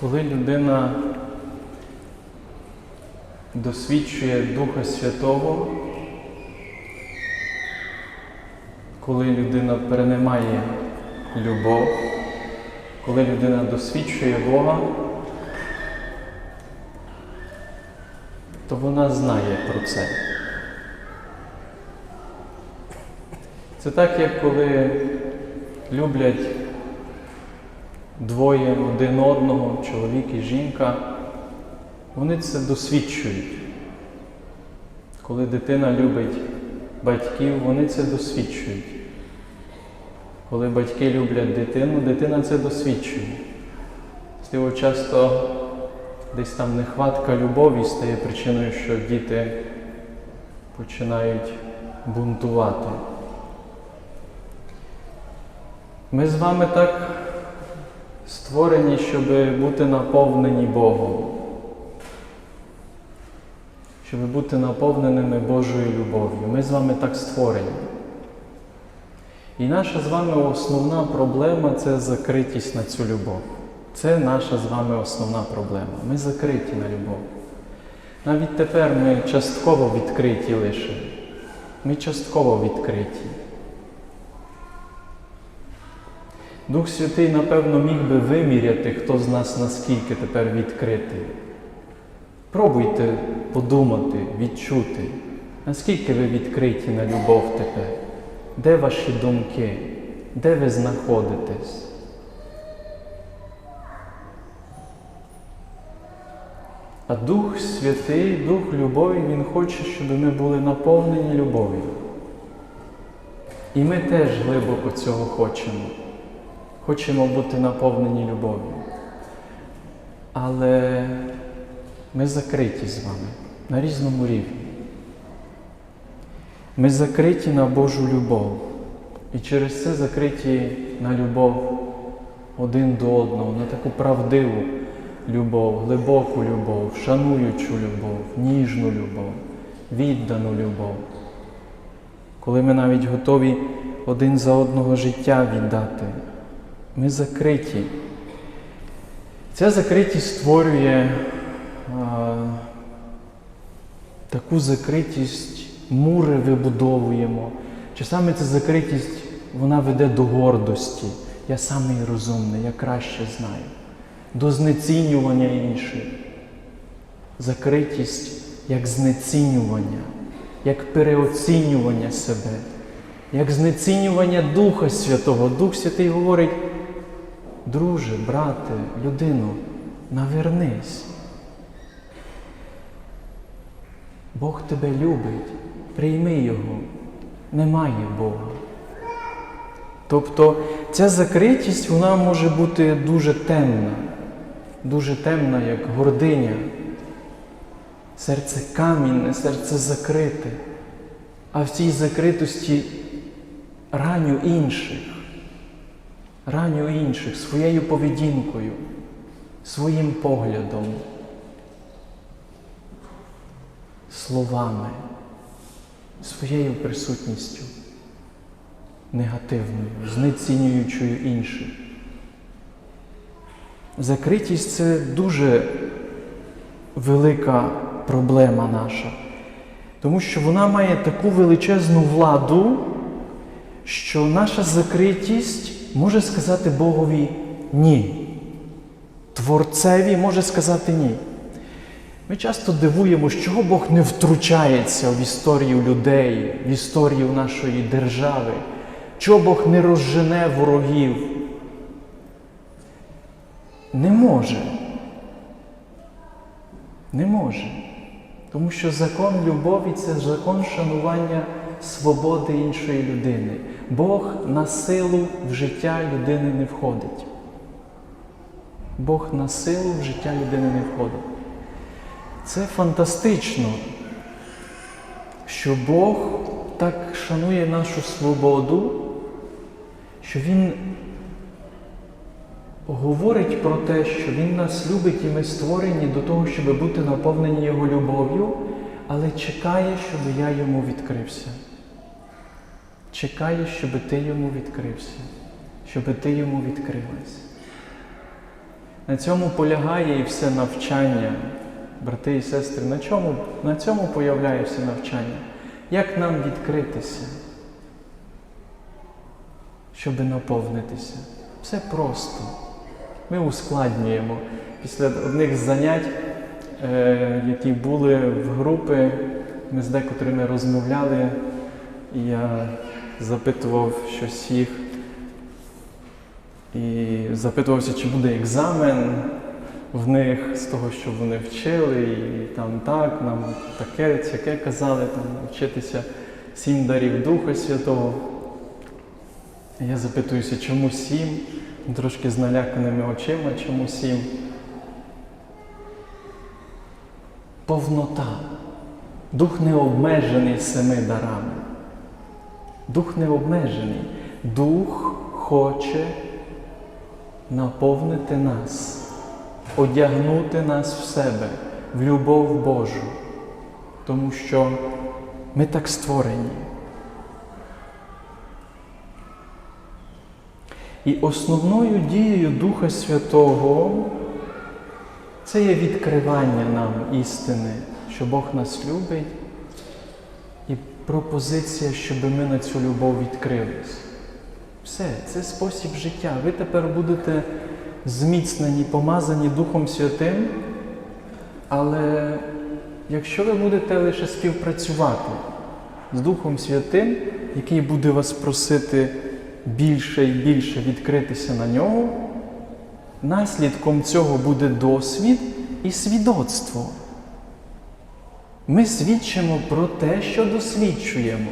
Коли людина досвідчує Духа Святого, коли людина переймає любов, коли людина досвідчує Бога, то вона знає про це. Це так, як коли люблять двоє один одного, чоловік і жінка, вони це досвідчують. Коли дитина любить батьків, вони це досвідчують. Коли батьки люблять дитину, дитина це досвідчує. Можливо, часто десь там нехватка любові стає причиною, що діти починають бунтувати. Ми з вами так створені, щоб бути наповнені Богом, щоб бути наповненими Божою любов'ю. Ми з вами так створені. І наша з вами основна проблема це закритість на цю любов. Це наша з вами основна проблема. Ми закриті на любов. Навіть тепер ми частково відкриті лише. Ми частково відкриті. Дух Святий, напевно, міг би виміряти, хто з нас наскільки тепер відкритий. Пробуйте подумати, відчути, наскільки ви відкриті на любов тепер, де ваші думки, де ви знаходитесь. А Дух Святий, Дух любові, Він хоче, щоб ми були наповнені любов'ю. І ми теж глибоко цього хочемо. Хочемо бути наповнені любов'ю. Але ми закриті з вами на різному рівні. Ми закриті на Божу любов. І через це закриті на любов один до одного, на таку правдиву любов, глибоку любов, шануючу любов, ніжну любов, віддану любов. Коли ми навіть готові один за одного життя віддати, ми закриті. Ця закритість створює а, таку закритість, мури вибудовуємо. Часами ця закритість вона веде до гордості. Я самий розумний, я краще знаю, до знецінювання інших. Закритість як знецінювання, як переоцінювання себе, як знецінювання Духа Святого. Дух Святий говорить, друже, брате, людину, навернись. Бог тебе любить, прийми Його, немає Бога. Тобто ця закритість вона може бути дуже темна, дуже темна, як гординя. Серце камінне, серце закрите, а в цій закритості раню інших, раню інших своєю поведінкою, своїм поглядом, словами, своєю присутністю негативною, знецінюючою інших. Закритість це дуже велика проблема наша, тому що вона має таку величезну владу, що наша закритість може сказати Богові ні. Творцеві може сказати ні. Ми часто дивуємо, чого Бог не втручається в історію людей, в історію нашої держави, чого Бог не розжене ворогів. Не може. Не може. Тому що закон любові це закон шанування свободи іншої людини. Бог на силу в життя людини не входить. Бог на силу в життя людини не входить. Це фантастично, що Бог так шанує нашу свободу, що Він говорить про те, що Він нас любить і ми створені до того, щоб бути наповнені Його любов'ю, але чекає, щоб я йому відкрився. Чекає, щоб ти йому відкрився, щоб ти йому відкрилась. На цьому полягає і все навчання, брати і сестри, на чому, на цьому появляє все навчання. Як нам відкритися, щоб наповнитися? Все просто. Ми ускладнюємо. Після одних занять, е, які були в групи, ми з декотрими розмовляли, і я запитував щось їх. І запитувався, чи буде екзамен в них з того, що вони вчили, і там так, нам таке, таке казали, там вчитися сім дарів Духа Святого. Я запитуюся, чому сім? Трошки з наляканими очима, чому сім? Повнота. Дух не обмежений семи дарами. Дух не обмежений. Дух хоче наповнити нас, одягнути нас в себе, в любов Божу, тому що ми так створені. І основною дією Духа Святого це є відкривання нам істини, що Бог нас любить, пропозиція, щоб ми на цю любов відкрились. Все, це спосіб життя. Ви тепер будете зміцнені, помазані Духом Святим, але якщо ви будете лише співпрацювати з Духом Святим, який буде вас просити більше і більше відкритися на нього, наслідком цього буде досвід і свідоцтво. Ми свідчимо про те, що досвідчуємо.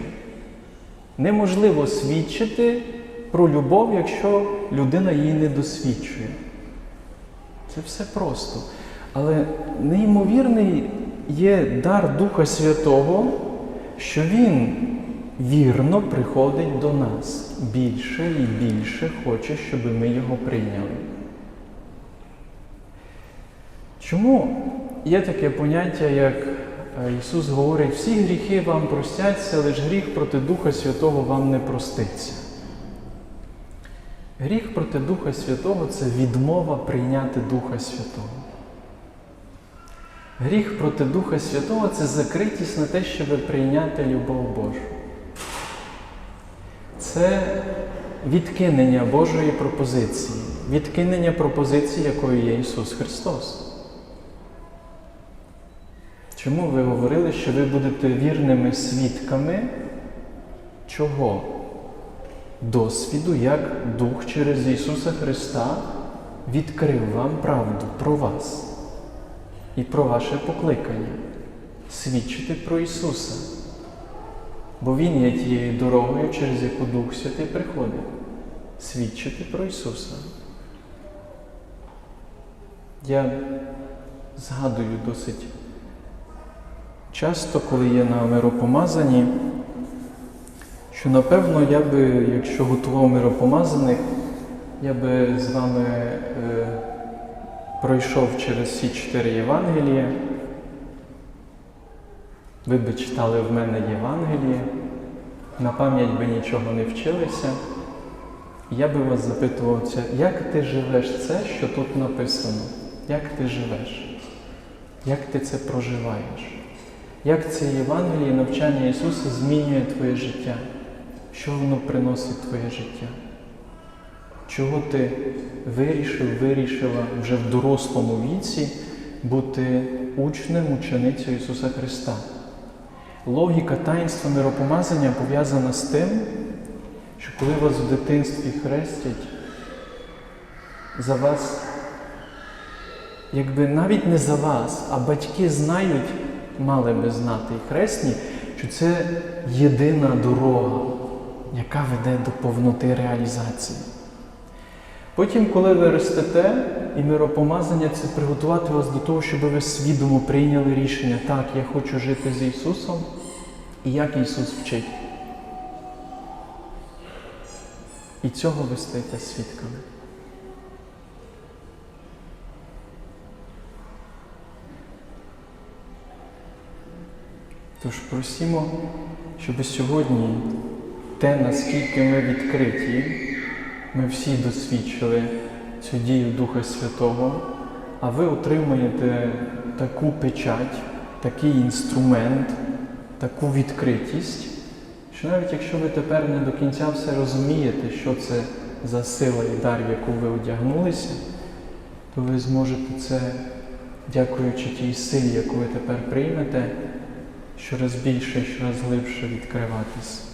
Неможливо свідчити про любов, якщо людина її не досвідчує. Це все просто. Але неймовірний є дар Духа Святого, що Він вірно приходить до нас більше і більше хоче, щоб ми його прийняли. Чому є таке поняття, як Ісус говорить, всі гріхи вам простяться, лише гріх проти Духа Святого вам не проститься. Гріх проти Духа Святого це відмова прийняти Духа Святого. Гріх проти Духа Святого це закритість на те, щоб прийняти любов Божу. Це відкинення Божої пропозиції, відкинення пропозиції, якою є Ісус Христос. Чому ви говорили, що ви будете вірними свідками чого? Досвіду, як Дух через Ісуса Христа відкрив вам правду про вас і про ваше покликання свідчити про Ісуса. Бо Він є тією дорогою, через яку Дух Святий приходить, свідчити про Ісуса. Я згадую досить часто, коли є на миропомазанні, що напевно я би, якщо готував миропомазаних, я би з вами е, пройшов через всі чотири Євангелія. Ви би читали в мене Євангеліє, на пам'ять би нічого не вчилися. Я би вас запитував, як ти живеш це, що тут написано? Як ти живеш? Як ти це проживаєш? Як це Євангеліє, навчання Ісуса змінює твоє життя? Що воно приносить твоє життя? Чого ти вирішив, вирішила вже в дорослому віці бути учнем, ученицею Ісуса Христа? Логіка таїнства миропомазання пов'язана з тим, що коли вас в дитинстві хрестять, за вас, якби навіть не за вас, а батьки знають, мали би знати і хресні, що це єдина дорога, яка веде до повноти реалізації. Потім, коли ви ростете, і миропомазання це приготувати вас до того, щоб ви свідомо прийняли рішення, так, я хочу жити з Ісусом, і як Ісус вчить. І цього ви стаєте свідками. Тож просімо, щоб сьогодні те, наскільки ми відкриті, ми всі досвідчили цю дію Духа Святого, а ви отримуєте таку печать, такий інструмент, таку відкритість, що навіть якщо ви тепер не до кінця все розумієте, що це за сила і дар, в яку ви одягнулися, то ви зможете це, дякуючи тій силі, яку ви тепер приймете, щораз більше щораз глибше відкриватись.